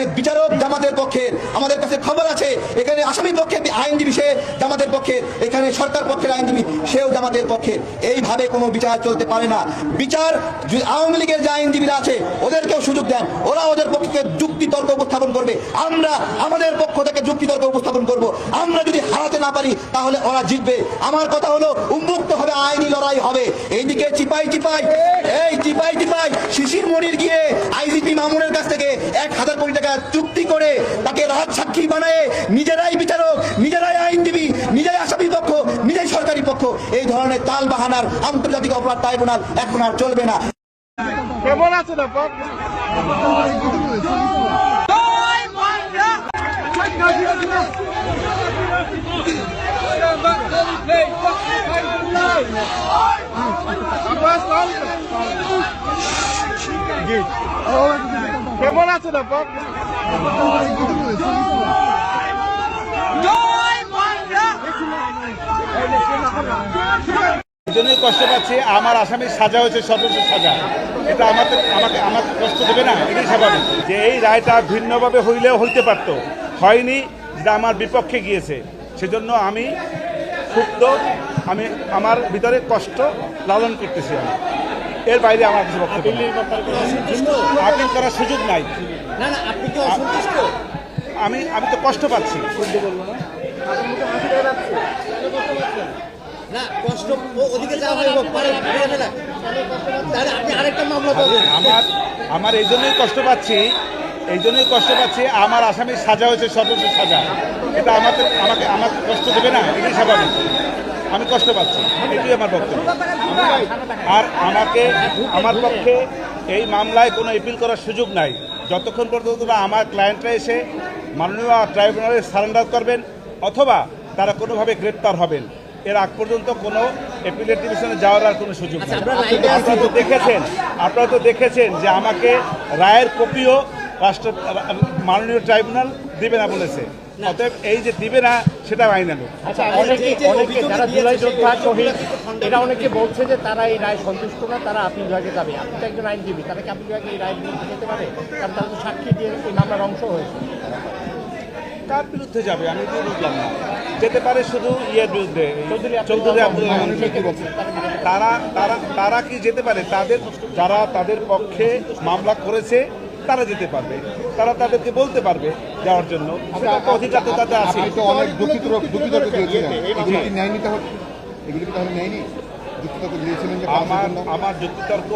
এখানে বিচারক জামাতের পক্ষে আমাদের কাছে খবর আছে। এখানে আসামি পক্ষে আইনজীবী, সে জামাতের পক্ষে, এখানে সরকার পক্ষের আইনজীবী, সেও জামাতের পক্ষে। এইভাবে কোনো বিচার চলতে পারে না। বিচার আওয়ামী লীগের যে আইনজীবীরা আছে, ওদেরকেও সুযোগ দেন। ওরা ওদের পক্ষে যুক্তি তর্ক উপস্থাপন করবে। আমরা আমাদের পক্ষ থেকে যুক্তি তর্ক উপস্থাপন করব। আমরা যদি হারাতে না পারি, তাহলে ওরা জিতবে। আমার কথা হলো, উন্মুক্ত হবে, আইনি লড়াই হবে। এইদিকে চিপাই চিপাই, এই চিপাই চিপাই, শিশির মনির গিয়ে আইজিপি মামুনের কাছ থেকে এক হাজার কোটি টাকা চুক্তি করে তাকে রাজ সাক্ষী বানায় নিজেরাই বিচারক নিজেরাই আইনজীবী নিজেই আসামি পক্ষ নিজেই সরকারি পক্ষ, এই ধরনের তাল বাহানার আন্তর্জাতিক অপরাধ ট্রাইব্যুনাল এখন আর চলবে না। কেমন আপা কেমন জন্যই কষ্ট পাচ্ছি আমার আসামির সাজা হয়েছে সর্বোচ্চ সাজা। এটা আমাকে আমাকে আমাকে কষ্ট দেবে না এটাই স্বাভাবিক। যে এই রায়টা ভিন্নভাবে হইলেও হইতে পারত হয়নি যেটা আমার বিপক্ষে গিয়েছে। সেজন্য আমি ক্ষুব্ধ আমি আমার ভিতরে কষ্ট লালন করতেছি আমি। এর বাইরে আমার কিছু বক্তব্য। আপিল করার সুযোগ নাই। আমি আমি তো কষ্ট পাচ্ছি। কষ্ট আপনি আরেকটা মামলা আমার আমার এই জন্যই কষ্ট পাচ্ছি, এই জন্যই কষ্ট পাচ্ছি, আমার আসামির সাজা হয়েছে সর্বোচ্চ সাজা। এটা আমাকে আমাকে আমাকে কষ্ট দেবে না, এটাই স্বাভাবিক। আমি কষ্ট পাচ্ছি, এটাই আমার বক্তব্য। আর আমাকে, আমার পক্ষে এই মামলায় কোনো এপিল করার সুযোগ নাই। যতক্ষণ পর্যন্ত আমার ক্লায়েন্টরা এসে মাননীয় ট্রাইব্যুনালে সারেন্ডার করবেন, অথবা তারা কোনোভাবে গ্রেপ্তার হবেন। এর আগ পর্যন্ত কোনো এপিলেট ডিভিশনে যাওয়ার আর কোনো সুযোগ নেই। আপনারা তো দেখেছেন আপনারা তো দেখেছেন যে আমাকে রায়ের কপিও রাষ্ট্র মাননীয় ট্রাইব্যুনাল দিবে না বলেছে। অতএব এই যে দিবে না সেটা আইনানুক আচ্ছা অনেকে অনেকে যারা জুলাই যোদ্ধা শহীদ এরা অনেকে বলছে যে তারা এই রায় সন্তুষ্ট না তারা আপিল বিভাগে যাবে। আপনি তো একজন আইনজীবী তারা কি আপিল বিভাগে এই রায় যেতে পারে? কারণ তারা তো সাক্ষী দিয়ে এই মামলার অংশ হয়েছে। কার বিরুদ্ধে যাবে? আমি তো বুঝলাম না। যেতে পারে শুধু ইয়ের বিরুদ্ধে। চৌধুরী আব্দুল? তারা তারা তারা কি যেতে পারে? তাদের যারা তাদের পক্ষে মামলা করেছে তারা যেতে পারবে। তারা তাদেরকে বলতে পারবে যাওয়ার জন্য। অধিকার তো তাদের আছে। অনেক এগুলি কি তাহলে আমার আমার যুক্তিতর্ক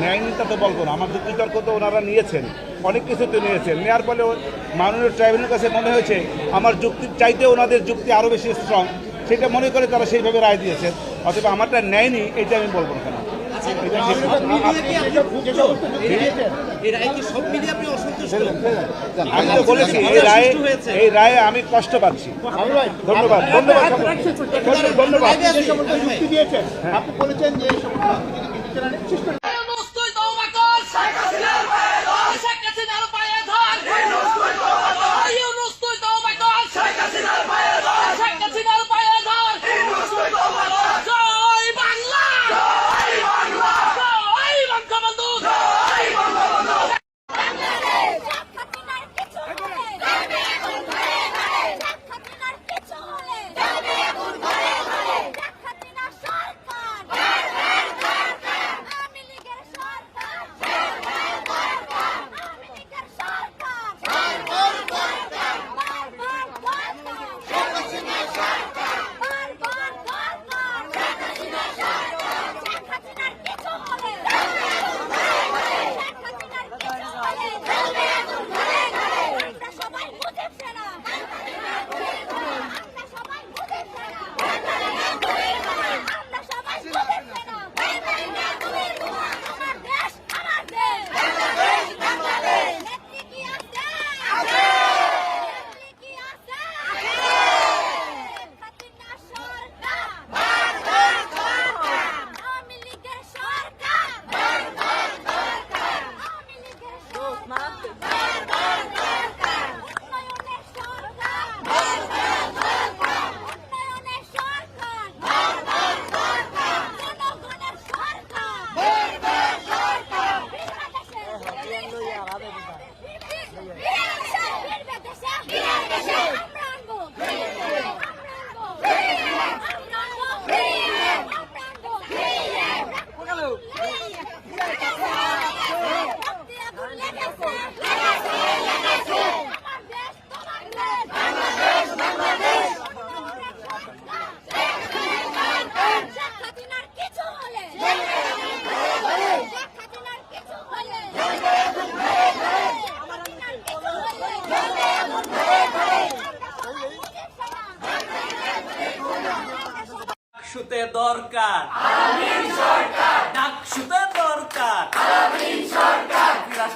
ন্যায়নিতা তো বলব না। আমার যুক্তিতর্ক তো ওনারা নিয়েছেন। অনেক কিছু তো নিয়েছেন নেওয়ার ফলে মাননীয় ট্রাইব্যুনালের কাছে মনে হয়েছে আমার যুক্তির চাইতে ওনাদের যুক্তি আরও বেশি স্ট্রং সেটা মনে করে তারা সেইভাবে রায় দিয়েছেন অথবা আমারটা নেয়নি এটা আমি বলব না কেন। আচ্ছা আমি তো বলেছি এই রায়ে এই রায়ে আমি কষ্ট পাচ্ছি। ধন্যবাদ ধন্যবাদ। ধন্যবাদ আপনি বলেছেন যে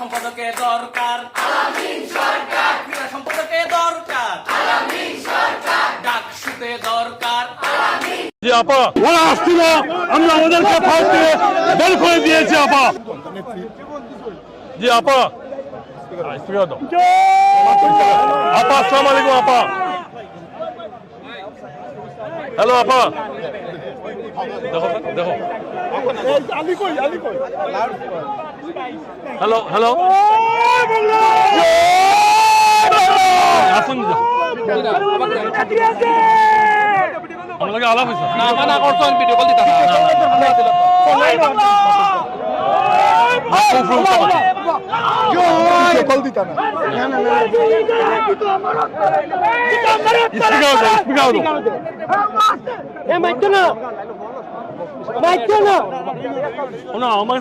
সম্পাদকে দরকার। ক্রীড়া সম্পাদকে দরকার। ডাকসুতে দরকার। জি আপা। ওরা আসছিল। আমরা ওদেরকে ফাঁস দিয়ে বের করে দিয়েছি আপা। জি আপা। আপা আসসালামু আলাইকুম আপা। হ্যালো আপা। দেখো দেখো। হ্যালো হ্যালো আসুন আমাকে আলাপ হয়েছে না মানা করছেন ভিডিও কল দিতে কল দিতা না না আমার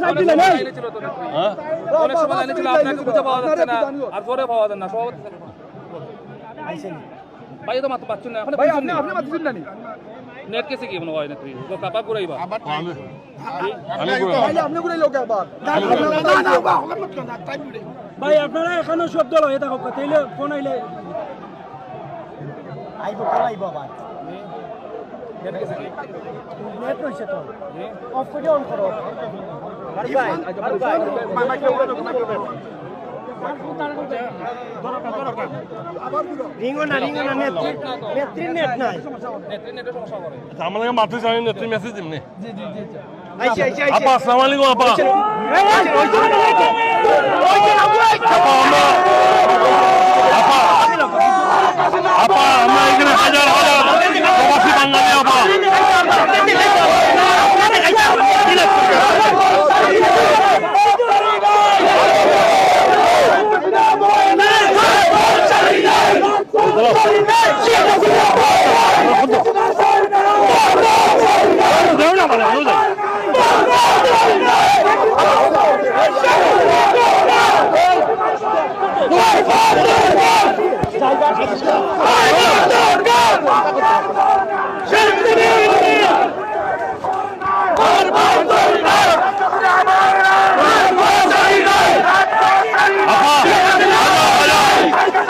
সাথে নেট কেসে কি মনে হয় না তুই কাপা ঘুরাইবা আমি ভাই আপনারা এখানে শব্দ লয় তাইলে ফোন আইলে আইব আইব আবার। নেট হইছে তো অফ করে অন আপা আসসালামু আলাইকুম আপা আপা আমরা এখানে হাজার হাজার প্রবাসী বাঙালি আপা দেও না মানে আলো যাই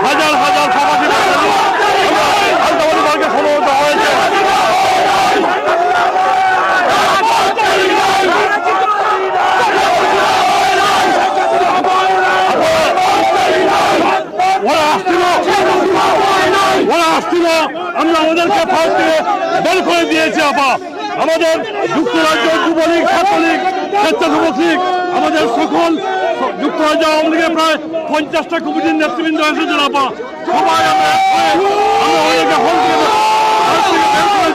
হাজার হাজার প্রবাসী বাঙালি আলতাবাড়ি বার্গে সমবেত হয়েছে ওরা আসছিল ওরা আসছিল আমরা ওদেরকে ফাঁস দিয়ে বের করে দিয়েছি আপা আমাদের যুক্তরাজ্য যুবলীগ ছাত্রলীগ স্বেচ্ছাসেবক লীগ আমাদের সকল যুক্তরাজ্য আওয়ামী লীগের প্রায় পঞ্চাশটা কমিটির নেতৃবৃন্দ এসেছেন আপা সবাই আমরা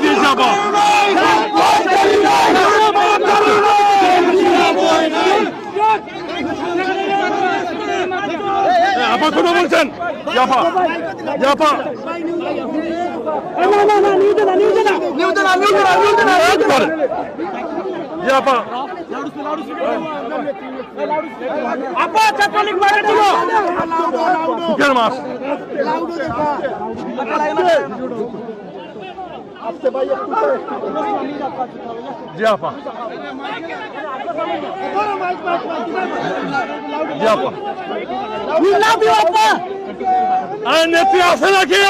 দিয়েছি আপা আপা কথা বলছেন? আপা আপা একবারে। জি আপা জি আপা আরে নেত্রী আছে নাকি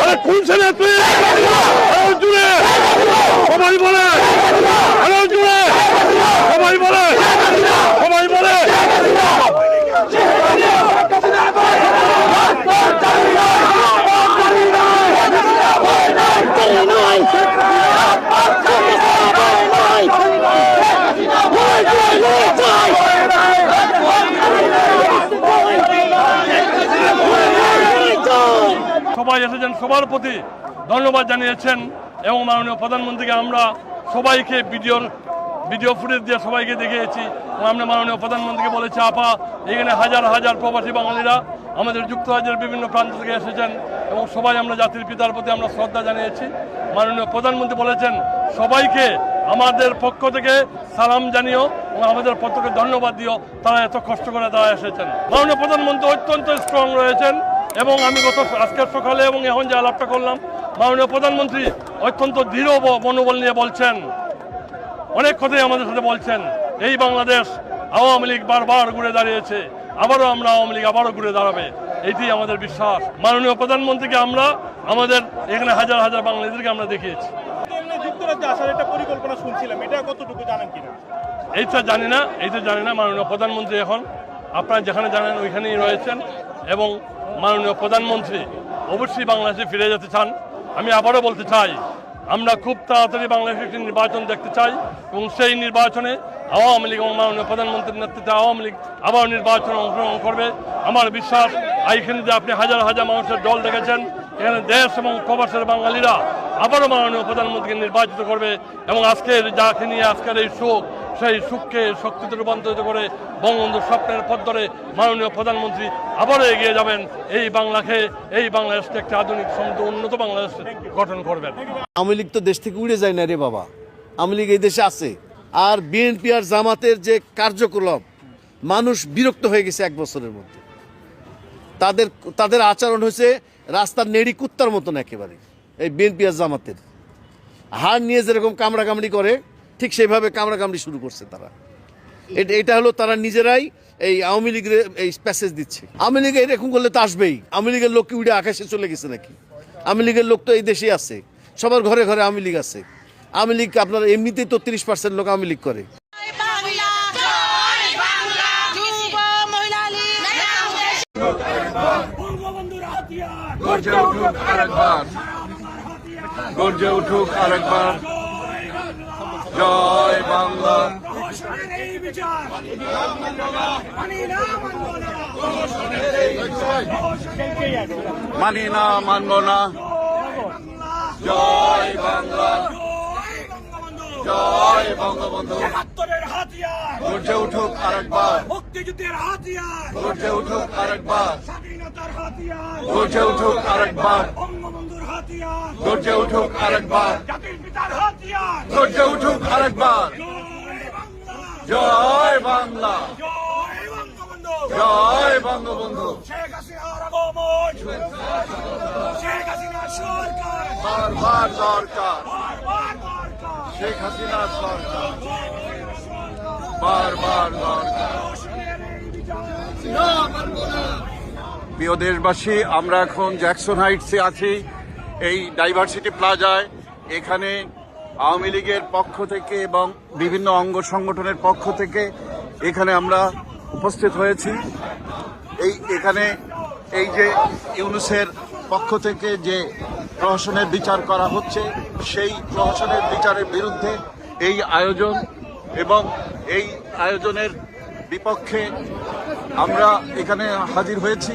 আরে কোনছে নেত্রী আরে জুড়ে সবাই বলে আরে জুড়ে সবাই বলে সবাই বলে সবাই এসেছেন সবার প্রতি ধন্যবাদ জানিয়েছেন এবং মাননীয় প্রধানমন্ত্রীকে আমরা সবাইকে ভিডিওর, ভিডিও ফুটেজ দিয়ে সবাইকে দেখিয়েছি। আমরা মাননীয় প্রধানমন্ত্রীকে বলেছি, আপা, এখানে হাজার হাজার প্রবাসী বাঙালিরা আমাদের যুক্তরাজ্যের বিভিন্ন প্রান্ত থেকে এসেছেন এবং সবাই আমরা জাতির পিতার প্রতি আমরা শ্রদ্ধা জানিয়েছি। মাননীয় প্রধানমন্ত্রী বলেছেন, সবাইকে আমাদের পক্ষ থেকে সালাম জানিও এবং আমাদের পক্ষকে ধন্যবাদ দিও। তারা এত কষ্ট করে তারা এসেছেন। মাননীয় প্রধানমন্ত্রী অত্যন্ত স্ট্রং রয়েছেন। এবং আমি গত আজকের সকালে এবং এখন যে আলাপটা করলাম মাননীয় প্রধানমন্ত্রী অত্যন্ত দৃঢ় মনোবল নিয়ে বলছেন। অনেক কথাই আমাদের সাথে বলছেন। এই বাংলাদেশ আওয়ামী লীগ বারবার ঘুরে দাঁড়িয়েছে। আবারও আমরা আওয়ামী লীগ আবারও ঘুরে দাঁড়াবে। এটি আমাদের বিশ্বাস। মাননীয় প্রধানমন্ত্রীকে আমরা আমাদের এখানে হাজার হাজার বাংলাদেশকে আমরা দেখিয়েছি। যুক্তরাজ্যে আসার একটা পরিকল্পনা শুনছিলাম। এটা কতটুকু জানেন কিনা? এইটা জানি না এইটা জানি না। মাননীয় প্রধানমন্ত্রী এখন আপনারা যেখানে জানেন ওইখানেই রয়েছেন। এবং মাননীয় প্রধানমন্ত্রী অবশ্যই বাংলাদেশে ফিরে যেতে চান। আমি আবারও বলতে চাই, আমরা খুব তাড়াতাড়ি বাংলাদেশে একটি নির্বাচন দেখতে চাই এবং সেই নির্বাচনে আওয়ামী লীগ এবং মাননীয় প্রধানমন্ত্রীর নেতৃত্বে আওয়ামী লীগ আবার নির্বাচনে অংশগ্রহণ করবে। আমার বিশ্বাস এইখানে যে আপনি হাজার হাজার মানুষের দল দেখেছেন, এখানে দেশ এবং প্রবাসের বাঙালিরা আবারও মাননীয় প্রধানমন্ত্রীকে নির্বাচিত করবে এবং আজকের যাকে নিয়ে আজকের এই শোক সেই সুখকে শক্তিতে রূপান্তরিত করে বঙ্গবন্ধু স্বপ্নের পথ ধরে মাননীয় প্রধানমন্ত্রী আবারও এগিয়ে যাবেন। এই বাংলাকে এই বাংলাদেশকে একটা আধুনিক, সমৃদ্ধ, উন্নত বাংলাদেশ গঠন করবেন। আওয়ামী লীগ তো দেশ থেকে উড়ে যায় না রে বাবা। আওয়ামী লীগ এই দেশে আছে। আর বিএনপি আর জামাতের যে কার্যকলাপ, মানুষ বিরক্ত হয়ে গেছে এক বছরের মধ্যে। তাদের তাদের আচরণ হয়েছে রাস্তার নেড়ি কুত্তার মতন একেবারে, এই বিএনপি আর জামাতের। হাড় নিয়ে যেরকম কামড়াকামড়ি করে ঠিক সেইভাবে কামড়া কামড়ি শুরু করছে তারা। এটা এটা হলো তারা নিজেরাই এই আওয়ামী লীগের এই প্যাসেজ দিচ্ছে। আওয়ামী লীগ এরকম করলে তো আসবেই। আওয়ামী লীগের লোক কি উড়ে আকাশে চলে গেছে নাকি? আওয়ামী লীগের লোক তো এই দেশেই আছে। সবার ঘরে ঘরে আওয়ামী লীগ আছে। আওয়ামী লীগ আপনার এমনিতেই তো তিরিশ পার্সেন্ট লোক আওয়ামী লীগ করে। গর্জে উঠুক আরেকবার। গর্জে উঠুক আরেকবার। জয় বাংলা। মানি না, মানব না। জয় বাংলা। জয় বঙ্গবন্ধু। গর্জে উঠুক আরেকবার। মুক্তিযুদ্ধের হাতিয়ার গর্জে উঠুক আরেকবার। স্বাধীনতার হাতিয়ার গর্জে উঠুক আরেকবার। বঙ্গবন্ধুর হাতিয়ার গর্জে উঠুক আরেকবার। গর্জে উঠুক আরেকবার। জয় বাংলা। জয় বঙ্গবন্ধু। শেখ হাসিনার আগমন শেখ হাসিনার সরকার বারবার দরকার। শেখ সরকার। বারবার দরকার। প্রিয় দেশবাসী আমরা এখন জ্যাকসন হাইটসে আছি এই ডাইভার্সিটি প্লাজায়। এখানে আওয়ামী লীগের পক্ষ থেকে এবং বিভিন্ন অঙ্গ সংগঠনের পক্ষ থেকে এখানে আমরা উপস্থিত হয়েছি। এই এখানে এই যে ইউনুসের পক্ষ থেকে যে প্রহসনের বিচার করা হচ্ছে, সেই প্রহসনের বিচারের বিরুদ্ধে এই আয়োজন এবং এই আয়োজনের বিপক্ষে আমরা এখানে হাজির হয়েছি।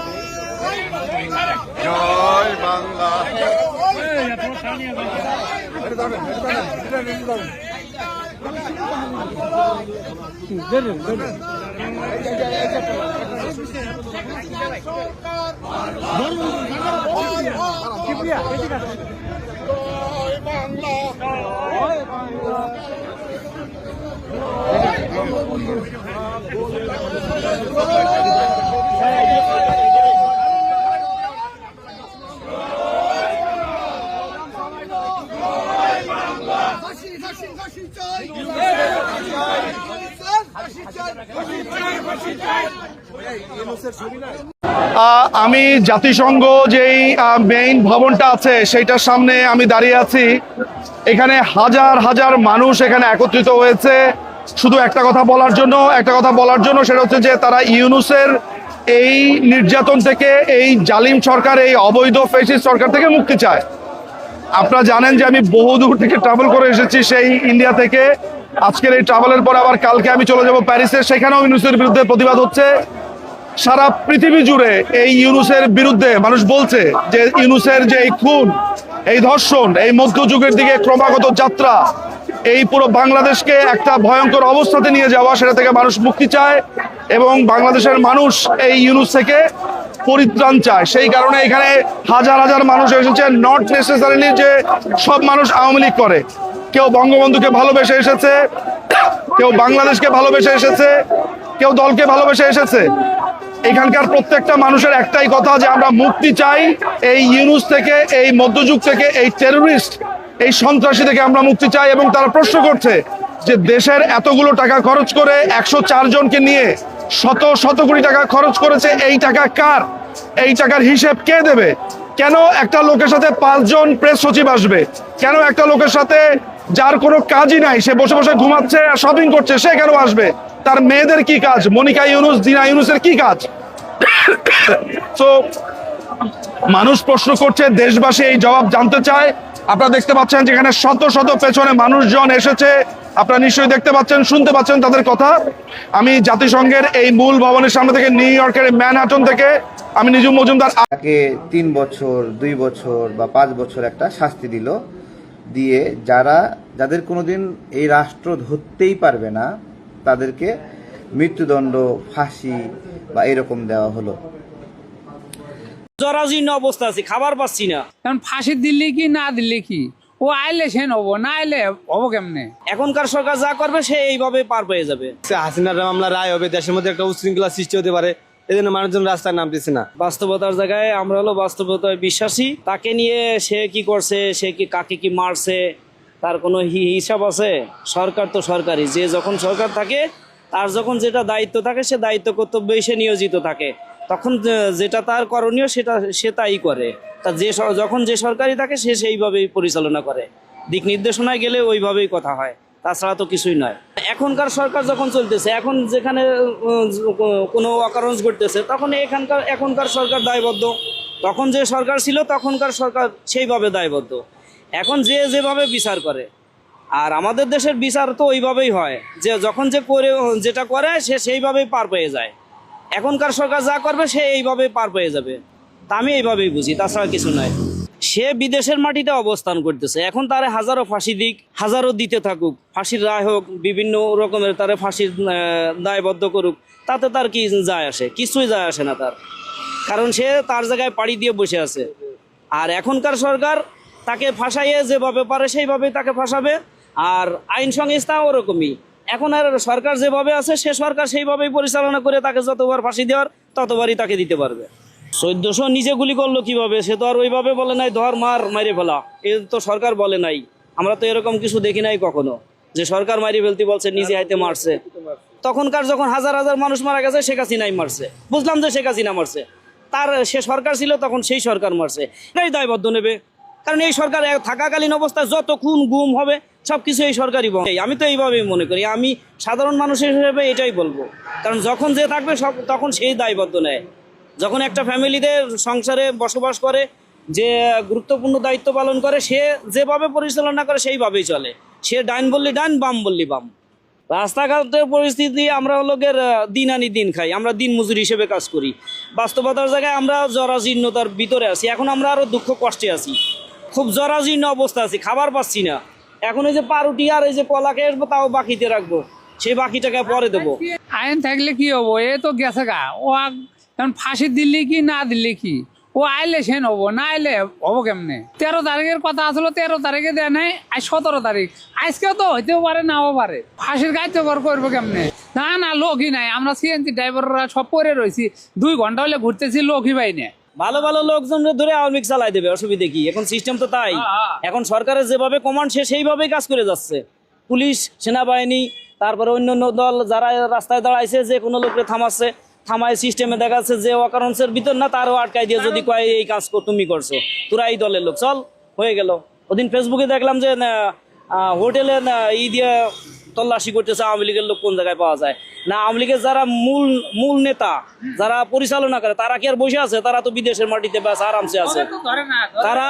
জয় বাংলা। আহ, আমি জাতিসংঘ যেই মেইন ভবনটা আছে, সেইটার সামনে আমি দাঁড়িয়ে আছি। এখানে হাজার হাজার মানুষ এখানে একত্রিত হয়েছে। শুধু একটা কথা বলার জন্য, একটা কথা বলার জন্য, সেটা হচ্ছে যে তারা ইউনুসের এই নির্যাতন থেকে, এই জালিম সরকার, এই অবৈধ ফেসিস সরকার থেকে মুক্তি চায়। আপনারা জানেন যে আমি বহুদূর থেকে ট্রাভেল করে এসেছি সেই ইন্ডিয়া থেকে। আজকের এই ট্রাভেলের পর আবার কালকে আমি চলে যাব প্যারিসে সেখানেও ইউনুসের বিরুদ্ধে প্রতিবাদ হচ্ছে। সারা পৃথিবী জুড়ে এই ইউনুসের বিরুদ্ধে মানুষ বলছে যে ইউনুসের যে এই খুন, এই ধর্ষণ, এই মধ্যযুগের দিকে ক্রমাগত যাত্রা, এই পুরো বাংলাদেশকে একটা ভয়ঙ্কর অবস্থাতে নিয়ে যাওয়া, সেটা থেকে মানুষ মুক্তি চায় এবং বাংলাদেশের মানুষ এই ইউনুস থেকে পরিত্রাণ চায়। সেই কারণে এখানে হাজার হাজার মানুষ এসেছে নট নেসেসারিলি যে সব মানুষ আওয়ামী লীগ করে। কেউ বঙ্গবন্ধুকে ভালোবেসে এসেছে, কেউ বাংলাদেশকে ভালোবেসে এসেছে কেউ দলকে ভালোবেসে এসেছে। এখানকার প্রত্যেকটা মানুষের একটাই কথা যে আমরা মুক্তি চাই এই ইউনুস থেকে, এই মধ্যযুগ থেকে, এই টেররিস্ট এই সন্ত্রাসী থেকে আমরা মুক্তি চাই এবং তারা প্রশ্ন করছে যে দেশের এতগুলো টাকা খরচ করে একশো জনকে নিয়ে শত শত কোটি টাকা খরচ করেছে, এই টাকা কার? এই টাকার হিসেব কে দেবে? কেন একটা লোকের সাথে পাঁচজন প্রেস সচিব আসবে? কেন একটা লোকের সাথে যার কোনো কাজই নাই, সে বসে বসে ঘুমাচ্ছে আর শপিং করছে, সে কেন আসবে? তার মেয়েদের কি কাজ? মনিকা ইউনুস দিনা ইউনুসের কি কাজ? তো মানুষ প্রশ্ন করছে, দেশবাসী এই জবাব জানতে চায়। আপনারা দেখতে পাচ্ছেন যেখানে শত শত পেছনে মানুষজন এসেছে। আপনারা নিশ্চয়ই দেখতে পাচ্ছেন, শুনতে পাচ্ছেন তাদের কথা। আমি জাতিসংঘের এই মূল ভবনের সামনে থেকে, নিউ ইয়র্কের ম্যানহাটন থেকে, আমি নিজুম মজুমদার তাকে তিন বছর, দুই বছর বা পাঁচ বছর একটা শাস্তি দিল। দিয়ে যারা, যাদের কোনোদিন এই রাষ্ট্র ধরতেই পারবে না তাদেরকে মৃত্যুদণ্ড ফাঁসি বা এরকম দেওয়া হলো। জরাজীর্ণ অবস্থা আছে খাবার পাচ্ছি না। এখন ফাঁসি দিল্লি কি না দিল্লি কি? ও আইলে সে হব না আইলে হব কেমনে? এখনকার সরকার যা করবে সে এইভাবে পার পেয়ে যাবে। হাসিনার মামলা রায় হবে দেশের মধ্যে একটা উশৃঙ্খলা সৃষ্টি হতে পারে এই জন্য মানুষজন রাস্তায় নামতেছে না। বাস্তবতার জায়গায় আমরা হলো বাস্তবতায় বিশ্বাসী তাকে নিয়ে সে কি করছে সে কি কাকে কি মারছে তার কোনো হিসাব আছে? সরকার তো সরকারি যে যখন সরকার থাকে, তার যখন যেটা দায়িত্ব থাকে, সে দায়িত্ব কর্তব্যে সে নিয়োজিত থাকে। তখন যেটা তার করণীয়, সেটা সে তাই করে। তা যে যখন যে সরকারি থাকে, সে সেইভাবেই পরিচালনা করে। দিক নির্দেশনায় গেলে ওইভাবেই কথা হয়। তাছাড়া তো কিছুই নয়। এখনকার সরকার যখন চলতেছে, এখন যেখানে কোনো অকারণ ঘটতেছে, তখন এখানকার, এখনকার সরকার দায়বদ্ধ। তখন যে সরকার ছিল, তখনকার সরকার সেইভাবে দায়বদ্ধ। এখন যে যেভাবে বিচার করে। আর আমাদের দেশের বিচার তো ওইভাবেই হয়। যে যখন যে করে, যেটা করে, সে সেইভাবেই পার পেয়ে যায়। এখনকার সরকার যা করবে, সে এইভাবেই পার পেয়ে যাবে। তা আমি এইভাবেই বুঝি, তাছাড়া কিছু নয় সে বিদেশের মাটিতে অবস্থান করতেছে। এখন তারে হাজারো ফাঁসি দিক, হাজারো দিতে থাকুক। ফাঁসির রায় হোক, বিভিন্ন রকমের তারে ফাঁসির দায়বদ্ধ করুক, তাতে তার কি যায় আসে? কিছুই যায় আসে না তার। কারণ সে তার জায়গায় পাড়ি দিয়ে বসে আছে। আর এখনকার সরকার তাকে ফাঁসাইয়ে যেভাবে পারে সেইভাবেই তাকে ফাঁসাবে। আর আইন সংস্থা ওরকমই। এখন আর সরকার যেভাবে আছে, সে সরকার সেইভাবেই পরিচালনা করে তাকে যতবার ফাঁসি দেওয়ার, ততবারই তাকে দিতে পারবে। চোদ্দশো নিজে গুলি করল কীভাবে, সে তো আর ওইভাবে বলে নাই, ধর, মার, মারি ফেলা। এ তো সরকার বলে নাই। আমরা তো এরকম কিছু দেখি নাই কখনো। যে সরকার মারি ফেলতে বলছে, নিজে হাইতে মারছে। তখনকার যখন হাজার হাজার মানুষ মারা গেছে, শেখ হাসিনাই মারছে। বুঝলাম যে শেখ হাসিনা মারছে। তার, সে সরকার ছিল, তখন সেই সরকার মারছে। এটাই দায়বদ্ধ নেবে। কারণ এই সরকার থাকাকালীন অবস্থায় যত খুন, গুম হবে সব কিছু এই সরকারই করে। আমি তো এইভাবেই মনে করি। আমি সাধারণ মানুষের হিসেবে এটাই বলব। কারণ যখন যে থাকবে, সব, তখন সেই দায়বদ্ধ নেয়। যখন একটা ফ্যামিলিতে সংসারে বসবাস করে, যে গুরুত্বপূর্ণ দায়িত্ব পালন করে, সে যেভাবে পরিচালনা করে, সেইভাবেই চলে। সে ডাইন বললি ডাইন, বাম বললি বাম। রাস্তাঘাটের পরিস্থিতি আমরা লোকের দিন আনি দিন খাই। আমরা দিন মজুরি হিসেবে কাজ করি। বাস্তবতার জায়গায় আমরা জরাজীর্ণতার ভিতরে আছি। এখন আমরা আরও দুঃখ কষ্টে আছি। খুব জরাজীর্ণ অবস্থা আছে, খাবার পাচ্ছি না। এখন এই যে পাউরুটি আর এই যে কলা খেয়ে তাও বাকিতে রাখব। সেই বাকিটাকে পরে দেবো। আইন থাকলে কি হব? এ তো গেছে গা। ও এখন ফাঁসি দিল্লি কি, না দিল্লি কি? ও আইলে সে হব, না আইলে হব কেমনে? তেরো তারিখের কথা আসলো, তেরো তারিখে দেয় নাই, আজ সতেরো তারিখ। আজকে তো হইতেও পারে, নাও পারে। ফাঁসির কার্যকর করব কেমনে? না না, লোকই নাই। আমরা সিএনজি ড্রাইভাররা সব পরে রয়েছি। দুই ঘণ্টা হলে ঘুরতেছি, লোকই পাই না। ভালো ভালো লোকজন ধরে আওয়ামী লীগ চালাই দেবে অসুবিধে কি? এখন সিস্টেম তো তাই। এখন সরকারের যেভাবে কমান্ড সে সেইভাবেই কাজ করে যাচ্ছে। পুলিশ সেনাবাহিনী তারপরে অন্য অন্য দল যারা রাস্তায় দাঁড়াইছে যে কোনো লোককে থামাচ্ছে থামায় সিস্টেমে দেখা যাচ্ছে যে অকারণসের ভিতর না তারও আটকাই দিয়ে যদি কয় এই কাজ কর- তুমি করছ। তোরা এই দলের লোক। চল হয়ে গেল। ওদিন ফেসবুকে দেখলাম যে হোটেলে ই দিয়ে তল্লাশি করতেছে আওয়ামী লীগের লোক কোন জায়গায় পাওয়া যায়? না আওয়ামী লীগের যারা মূল মূল নেতা যারা পরিচালনা করে তারা কি আর বসে আছে? তারা তো বিদেশের মাটিতে ব্যাস আরামসে আছে। তারা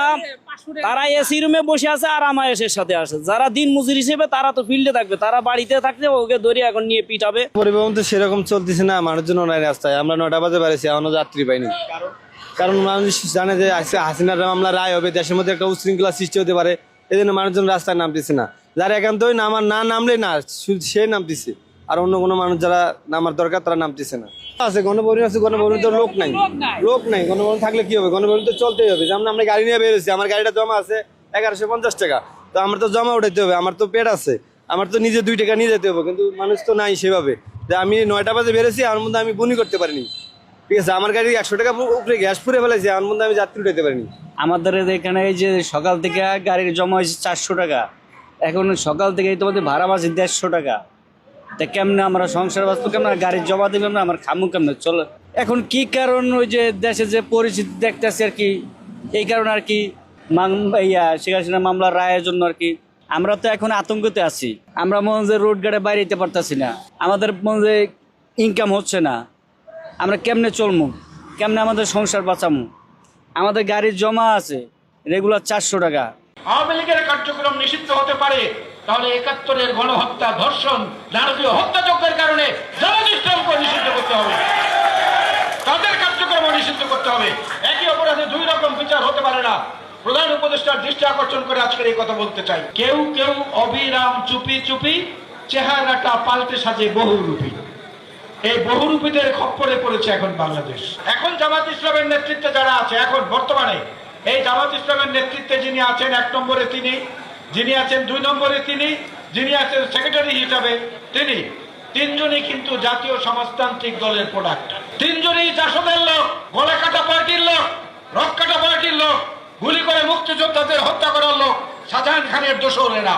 তারা এসি রুমে বসে আছে আর আমায়েশের সাথে আছে। যারা দিন মজুর হিসেবে তারা তো ফিল্ডে থাকবে। তারা বাড়িতে থাকলে ওকে ধরে এখন নিয়ে পিটাবে। পরিবহন তো সেরকম চলতেছে না মানুষজন নাই রাস্তায় আমরা নটা বাজে বাড়িছি এখনও যাত্রী পাইনি। কারণ? মানুষ জানে যে হাসিনার মামলা রায় হবে দেশের মধ্যে একটা উশৃঙ্খলা সৃষ্টি হতে পারে। এই জন্য মানুষজন রাস্তায় নামতেছে না। যারা একান্তই নামার না নামলে না, সে নামতেছে আর অন্য কোনো মানুষ যারা নামার দরকার, তারা নামতেছে না। আছে গণপরিবহন আছে গণপরিবহন তো লোক নাই। লোক নাই গণপরিবহন থাকলে কি হবে? গণপরিবহন তো চলতেই হবে। যেমন আমরা গাড়ি নিয়ে বেরোছি আমার গাড়িটা জমা আছে এগারোশো পঞ্চাশ টাকা। তো আমার তো জমা উঠাইতে হবে, আমার তো পেট আছে। আমার তো নিজে দুই টাকা নিয়ে যেতে হবে, কিন্তু মানুষ তো নাই সেভাবে। যে আমি নয়টা বাজে বেরোছি আর মধ্যে আমি বনি করতে পারিনি। ঠিক আছে, আমার গাড়ি একশো টাকা উপরে গ্যাস পুরে ফেলেছি আর মধ্যে আমি যাত্রী উঠাইতে পারিনি। আমাদের এখানে এই যে সকাল থেকে গাড়ির জমা হয়েছে চারশো টাকা। এখন সকাল থেকে তোমাদের ভাড়া বাজে দেড়শো টাকা। তা কেমনে আমরা সংসার বাঁচবো, কেমন গাড়ির জমা দেবেন না আমার খামু, কেমনে? চলো। এখন কি কারণ ওই যে দেশে যে পরিস্থিতি দেখতেছে আর কি, এই কারণে আর কি ইয়া, শেখ হাসিনা মামলার রায়ের জন্য আর কি আমরা তো এখন আতঙ্কতে আছি। আমরা মনে যে রোড গাড়ে বাইরে যেতে পারতাছি না। আমাদের মনে যে ইনকাম হচ্ছে না। আমরা কেমনে চলমু? কেমনে আমাদের সংসার বাঁচামু? আমাদের গাড়ির জমা আছে রেগুলার চারশো টাকা। আওয়ামী লীগের কার্যক্রম নিষিদ্ধ হতে পারে, তাহলে একাত্তরের গণহত্যা, ধর্ষণ, নারকীয় হত্যাযজ্ঞের কারণে জামাত নিষিদ্ধ করতে হবে। তাদের কার্যক্রম নিষিদ্ধ করতে হবে। একই অপরাধে দুই রকম বিচার হতে পারে না। প্রধান উপদেষ্টার দৃষ্টি আকর্ষণ করে আজকের এই কথা বলতে চাই। কেউ কেউ অবিরাম চুপি চুপি চেহারাটা পাল্টে সাজে বহুরূপী। এই বহুরূপীদের খপ্পরে পড়েছে এখন বাংলাদেশ। এখন জামাত ইসলামের নেতৃত্বে যারা আছে, এখন বর্তমানে এই জামাত ইসলামের নেতৃত্বে যিনি আছেন, এক নম্বরে তিনি, যিনি আছেন দুই নম্বরে তিনি, যিনি আছেন সেক্রেটারি হিসাবে তিনি। তিনজনই কিন্তু জাতীয় সমাজতান্ত্রিক দলের প্রোডাক্ট। তিনজনই জাসদের লোক, গলা কাটা পার্টির লোক রক কাটা পার্টির লোক, গুলি করে মুক্তিযোদ্ধাদের হত্যা করার লোক, শাহজাহান খানের দোষরেরা।